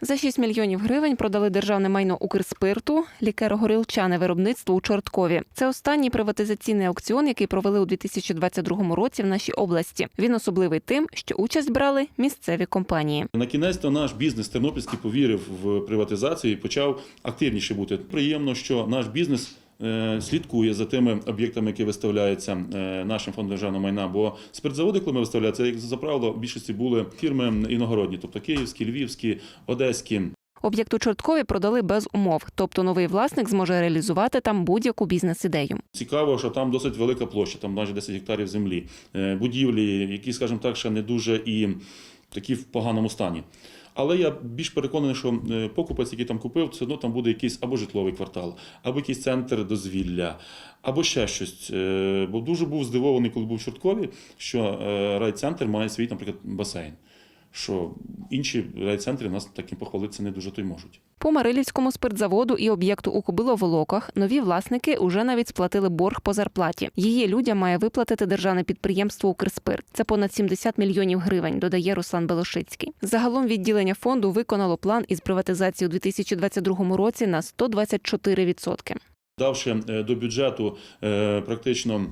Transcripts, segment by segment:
За 6 мільйонів гривень продали державне майно Укрспирту, лікеро-горілчане виробництво у Чорткові. Це останній приватизаційний аукціон, який провели у 2022 році в нашій області. Він особливий тим, що участь брали місцеві компанії. На кінець то наш бізнес тернопільський повірив в приватизацію і почав активніше бути. Приємно, що наш бізнес. Е, Слідкує за тими об'єктами, які виставляються е, нашим фондом державного майна. Бо спиртзаводи, коли ми виставляли, це як за правило, в більшості були фірми іногородні, тобто київські, львівські, одеські. Об'єкт у Чорткові продали без умов, тобто новий власник зможе реалізувати там будь-яку бізнес-ідею. Цікаво, що там досить велика площа, там майже 10 гектарів землі, Е, будівлі, які, скажімо так, ще не дуже і такі в поганому стані. Але я більш переконаний, що е, покупець, який там купив, все одно там буде якийсь або житловий квартал, або якийсь центр дозвілля, або ще щось. Е, Бо дуже був здивований, коли був в Чорткові, що е, райцентр має свій, наприклад, басейн. Що інші райцентри нас таким похвалитися не дуже то й можуть. По Марилівському спиртзаводу і об'єкту у Кобиловолоках нові власники уже навіть сплатили борг по зарплаті. Її людям має виплатити державне підприємство Укрспирт. Це понад 70 мільйонів гривень, додає Руслан Белошицький. Загалом відділення фонду виконало план із приватизації у 2022 році на 124%. Давши е, до бюджету е, практично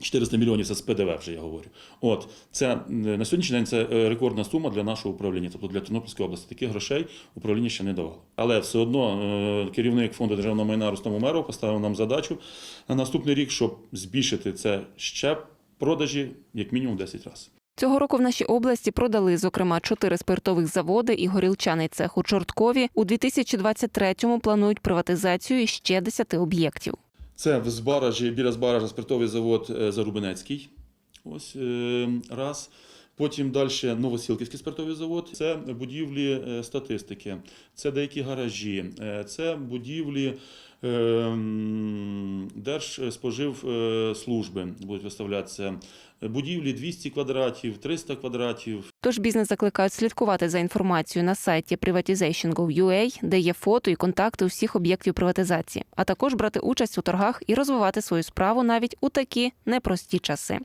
400 мільйонів це з ПДВ, вже я говорю. От це е, на сьогоднішній день це е, рекордна сума для нашого управління, тобто для Тернопільської області. Таких грошей управління ще не давало. Але все одно е, керівник фонду державного майна Рустам Умеров поставив нам задачу на наступний рік, щоб збільшити це ще продажі як мінімум 10 разів. Цього року в нашій області продали, зокрема, чотири спиртових заводи і горілчаний цех у Чорткові. У 2023-му планують приватизацію ще 10 об'єктів. Це в Збаражі, біля Збаража спиртовий завод е, Зарубинецький. Ось е, раз. Потім далі Новосілківський спиртовий завод. Це будівлі е, статистики, це деякі гаражі, е, це будівлі е, Держспоживслужби будуть виставлятися. Будівлі 200 квадратів, 300 квадратів, Тож бізнес закликають слідкувати за інформацією на сайті privatization.gov.ua, де є фото і контакти усіх об'єктів приватизації, а також брати участь у торгах і розвивати свою справу навіть у такі непрості часи.